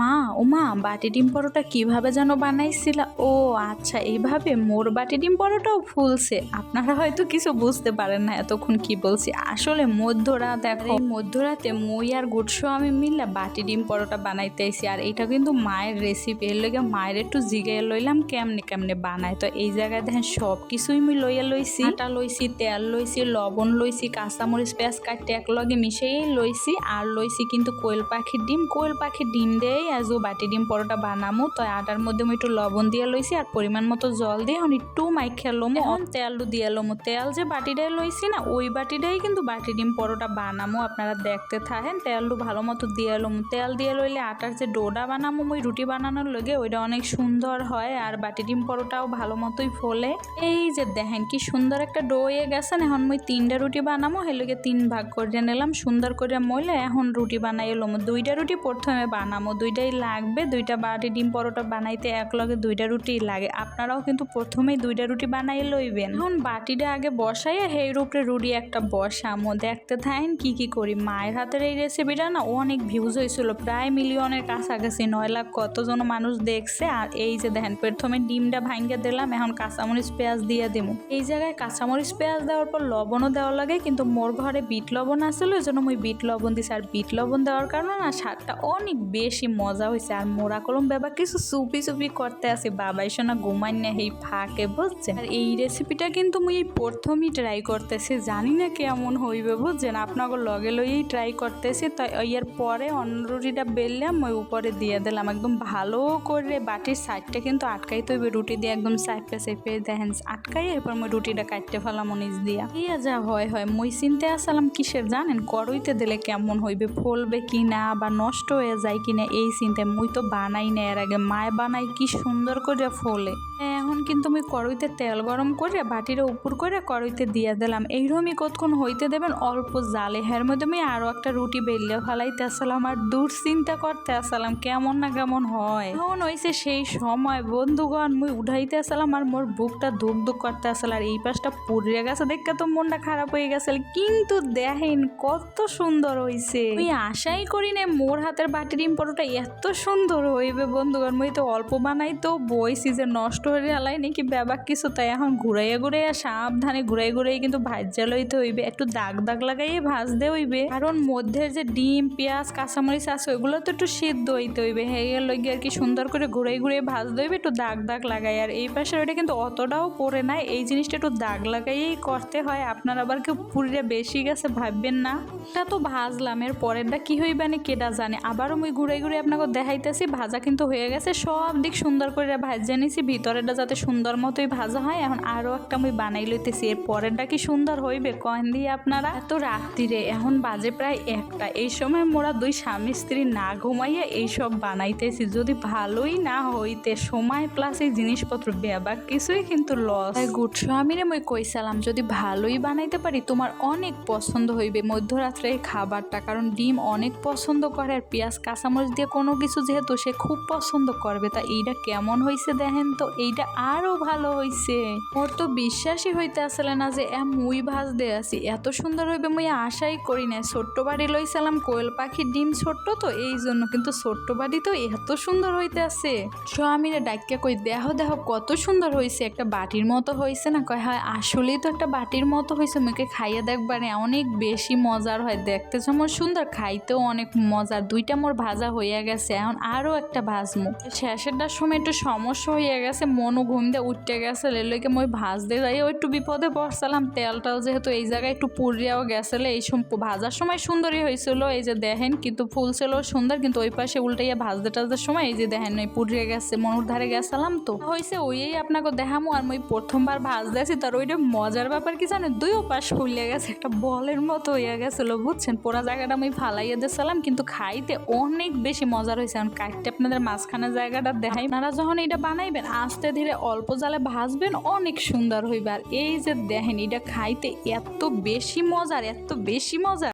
মা, ও মা, বাটি ডিম পরোটা কীভাবে যেন বানাইছিল? ও আচ্ছা এইভাবে মোর বাটি ডিম পরোটাও ফুলছে। আপনারা হয়তো কিছু বুঝতে পারেন না এতক্ষণ কি বলছি। আসলে মধ্যরাত এখন মধ্যরাতে মই আর গুটসো আমি মিললে বাটি ডিম পরোটা বানাইতেছি আর এটা কিন্তু মায়ের রেসিপি এর লগে মায়ের একটু জিগাইয়া লইলাম, কেমনে কেমনে বানায়। তো এই জায়গায় দেখেন সব কিছুই আমি লইয়া লইছি। আটা লইছি, তেল লইছি, লবণ লইছি, কাঁচামরিচ, পেঁয়াজ কাটতে এক লগে মিশিয়ে লইছি। আর লইছি কিন্তু কোয়েল পাখির ডিম। কোয়েল পাখির ডিম দেই আজও বাটি ডিম পরোটা বানামু। তো আটার মধ্যে আমি একটু লবণ দিয়ে লইছি আর পরিমাণ মতো জল দিয়ে এখন একটু মাইক খেলমু এখন তেল দিয়ে লমু। তেল যে বাটিটাই লইছি না ওই বাটিটাই কিন্তু বাটি ডিম পরোটা বানামু। আপনারা দেখতে থাকেন তেলটু ভালো মতো দিয়ে লমু। তেল দিয়ে লইলে আটার যে ডোডা বানামু ওই রুটি বানানোর লগে ওইটা অনেক সুন্দর হয় আর বাটি ডিম পরোটাও ভালো মতোই ফলে। এই যে দেখেন কি সুন্দর একটা ডো হয়ে গেছে না, এখন মুই তিনটা রুটি বানামো। হেলগে তিন ভাগ করে নিলাম। সুন্দর করে মইলে এখন রুটি বানাই এলাম দুইটা রুটি প্রথমে বানামো দুইটাই লাগবে, দুইটা বাটি ডিম পরোটা বানাইতে এক লগে দুইটা রুটি লাগে। আপনারাও কিন্তু প্রথমেই দুইটা রুটি বানাই লইবেন। এখন বাটিটা আগে বসাইয়া হের উপরে রুটি একটা বসামো। দেখতে থাকেন কি কি করি। মায়ের হাতের এই রেসিপিটা না অনেক ভিউজ হয়েছিল প্রায় মিলিয়নের কাছাকাছি। নয় লাখ কতজন মানুষ দেখছে। আর এই যে দেখেন, প্রথমে ডিমটা ভাঙ্গে দিলাম। এখন কাঁচামরিচ, পেঁয়াজ দিয়ে দেবো এই জায়গায় কাঁচামরিচ, পেঁয়াজ দেওয়ার পর লবণও দেওয়া লাগে। কিন্তু মোর ঘরে বিট লবণ আসলে ওই জন্য মুই বিট লবণ দিছি। আর বিট লবণ দেওয়ার কারণে না স্বাদটা অনেক বেশি মজা হয়েছে আর মোরা কলম বাবা কিছু চুপি চুপি করতে আসে। বাবাই সোনা ঘুমাই না এই ফাঁকে বুঝছেন আর এই রেসিপিটা কিন্তু মুই প্রথমই ট্রাই করতেছি। জানি না কেমন হইবে, বুঝছেন? আপনাকে লগে লইয়েই ট্রাই করতেছি। তো এর পরে অন্য রুটিটা বেললাম, ওই উপরে দিয়ে দিলাম। একদম ভালো করে বাটির সাইডটা কিন্তু আটকাইতে হইবে। রুটি দিয়ে একদম সাইপে সাইপে দেখেন আটকাই এরপর মই রুটিটা কাটতে ফেলাম নিচ দিয়া। ইয়া যা হয় হয়। মই চিনতে আসলাম কিসের, জানেন? করইতে দিলে কেমন হইবে, ফলবে কি না বা নষ্ট হয়ে যায় কিনা, এই চিন্তায় মুই তো বানাই না এর আগে। মায় বানাই কি সুন্দর করে ফলে। এখন কিন্তু আমি কড়াইতে তেল গরম করে বাটিটা উপর করে কড়াইতে দিয়ে দিলাম। এইরকমই কতক্ষণ হইতে দেবেন, অল্প জালে। হের মধ্যে আমি আরও একটা রুটি বেললে ফেলাইতে আসলাম আর দূর চিন্তা করতে আসলাম, কেমন না কেমন হয়। এখন হয়েছে সেই সময়। বন্ধুগণ, মুই উঠাইতে আসলাম আর মোর বুকটা ধুক ধুক করতে আসল আর এই পাশটা পুড়িয়ে গেছে। দেখে তো মনটা খারাপ হয়ে গেছে। কিন্তু দেখেন কত সুন্দর হইছে। আমি আশাই করি না মোর হাতের বাটির ডিম পরোটা এত সুন্দর হইবে বন্ধুগণ, মুই তো অল্প বানাই তো বইছি যে নষ্ট হয়ে গেলাই নাকি ব্যাপার কিছু, তাই এখন ঘুরাইয়া ঘুরাইয়া সাবধানে ঘুরাই ঘুরাই কিন্তু ভাজ্যা লইতে হইবে, একটু দাগ দাগ লাগাইয়ে ভাজতে হইবে। কারণ মধ্যে যে ডিম, পেঁয়াজ, কাঁচামরিচ আছে, ওইগুলো তো একটু সিদ্ধ হইতে হইবে, হেয়ে লইগে আর কি সুন্দর করে ঘুরাই ঘুরাই ভাজতে হইবে, একটু দাগ দাগ লাগাই। আর এই পাশে ওইটা কিন্তু অতটাও পড়ে না এই জিনিসটা একটু দাগ লাগাইয়েই করতে হয়, আপনার আবার কেউ পুরিটা বেশি গেছে ভাববেন না। তা তো ভাজলাম, এর পরেরটা কি হইবে না কেটা জানে, আবারও মুই ঘুরাই ঘুরে আপনাকে দেখাইতেছি, ভাজা কিন্তু হয়ে গেছে। সব দিক সুন্দর করে ভাজা নিছি ভিতরেটা যাতে সুন্দর মতোই ভাজা হয়। এখন আরও একটা মুই বানাই লইতেছি, এর পরেরটা কি সুন্দর হইবে কয়েন দিয়ে আপনারা? এত রাত্রিরে, এখন বাজে প্রায় একটা। এই সময় মোরা দুই স্বামী স্ত্রী না ঘুমাইয়া এইসব বানাইতেছি। যদি ভালোই না হইতে, সময় প্লাস এই জিনিসপত্র ব্যাপার কিছুই কিন্তু লস গুড স্বামীরে মই কইসালাম, যদি ভালোই বানাইতে পারি, তোমার অনেক পছন্দ হইবে। মধ্যরাত্রে খাবারটা, কারণ ডিম অনেক পছন্দ করে, আর পেঁয়াজ, কাঁচামরিচ দিয়ে কোনো কিছু যেহেতু সে খুব পছন্দ করবে, তা এইটা কেমন হয়েছে দেখেন তো? এইটা আরও ভালো হয়েছে ওর তো বিশ্বাসই হইতে আসলে না যে এ মুই ভাজ দে আছি। এত সুন্দর হইবে মুই আশাই করি না ছোট্ট বাড়ি লইছিলাম কোয়েল পাখির ডিম ছোট্ট তো, এই জন্য কিন্তু ছোট্ট বাড়ি তো এত সুন্দর হইতে আছে। স্বামীরে ডাক্কা কই, দেহ দেহ কত সুন্দর হয়েছে একটা বাটির মতো হয়েছে না? কয়, হয়, আসলেই তো একটা বাটির মতো হয়েছে মুখে খাইয়া দেখবারে অনেক বেশি মজার হয়। দেখতে যেমন সুন্দর, খাইতেও অনেক মজার। দুইটা মোর ভাজা হইয়া গেছে। এখন আরও একটা ভাজমু শেষেরটার সময় একটু সমস্যা হইয়া গেছে, মনও ঘুম দিয়ে উঠতে গেছে। লেলকে মই ভাজতে যাই, ও একটু বিপদে পড়ছিলাম। তেলটাও যেহেতু এই জায়গায় একটু পুড়িয়াও গেছিলে, এই ভাজার সময় সুন্দরই হয়েছিল। এই যে দেখেন, কিন্তু ফুল ছিল সুন্দর, কিন্তু ওই পাশে উল্টাইয়া ভাজতে টাজতে সময় এই যে দেখেন, ওই পুড়িয়ে গেছে মনুর ধারে গেছিলাম তো। হয়েছে ওইই আপনাকে দেখামো, আর মই প্রথমবার ভাজ দিয়েছি তার ওইটা মজার ব্যাপার কি জানো দুই পাশ ফুলিয়ে গেছে, একটা বলের মতো হইয়া গেছিল, বুঝছেন? পুরা জায়গাটা আমি ফালাইয়া দিয়েছিলাম কিন্তু খাইতে অনেক বেশি মজার হয়েছে এখন কাটতে আপনাদের মাঝখানে জায়গাটা দেখাই। আপনারা যখন এটা বানাইবেন, আস্তে ধীরে অল্প জালে ভাজবেন, অনেক সুন্দর হইবার এই যে দেখেন, এটা খাইতে এত বেশি মজার, এত বেশি মজা